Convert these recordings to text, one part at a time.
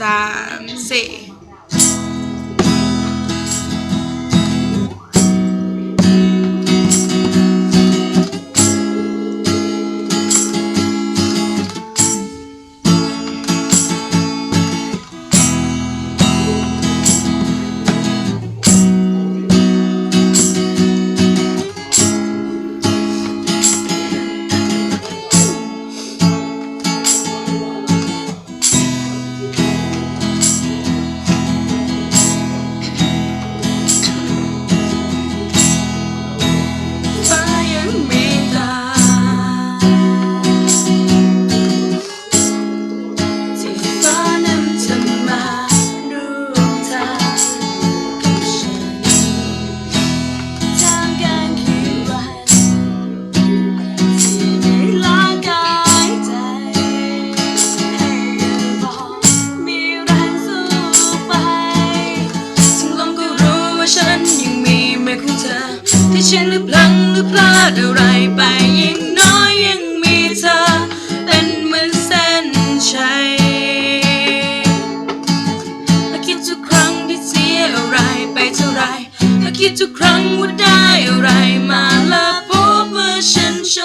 สา อะไรไปยิ่งน้อยยังมีเธอ เป็นเหมือนเส้นชัยและคิดทุกครั้งที่เสียอะไรไปเท่าไรและคิดทุกครั้งว่าได้อะไรมาและพบว่าฉันโช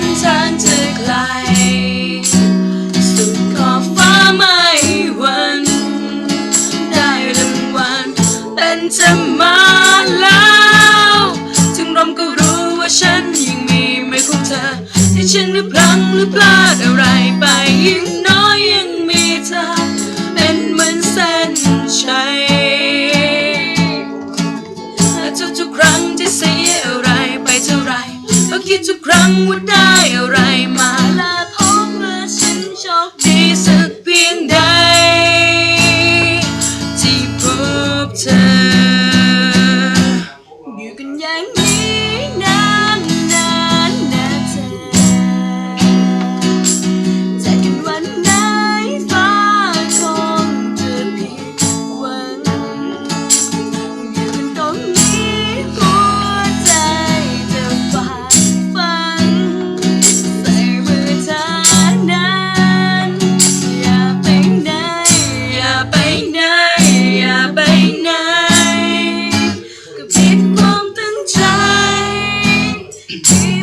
นหนทางจะไกล สุดขอบฟ้าไม่วัน ได้รางวัลเป็นจะมาแล้ว ถึงลมก็รู้ว่าฉันยังมีไมือของเธอที่ฉันหรือพลังหรือพลาดอะไรไปยิ่งน้อยยังมีเธอ เป็นเหมือนเส้นชัยและทุกๆครั้งที่เสียอะไรไปเท่าไรก็คิดทุกครั้งว่าได้ Jesus.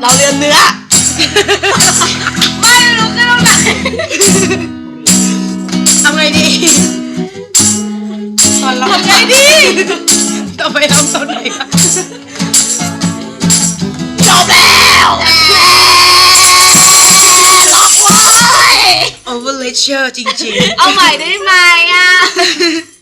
เราเรียนเนื้อ ไม่รู้ขึ้นตรงไหนทำไงดี ตอนเราทำไงดี ต่อไปทำตอนไหน อกไว้โอเว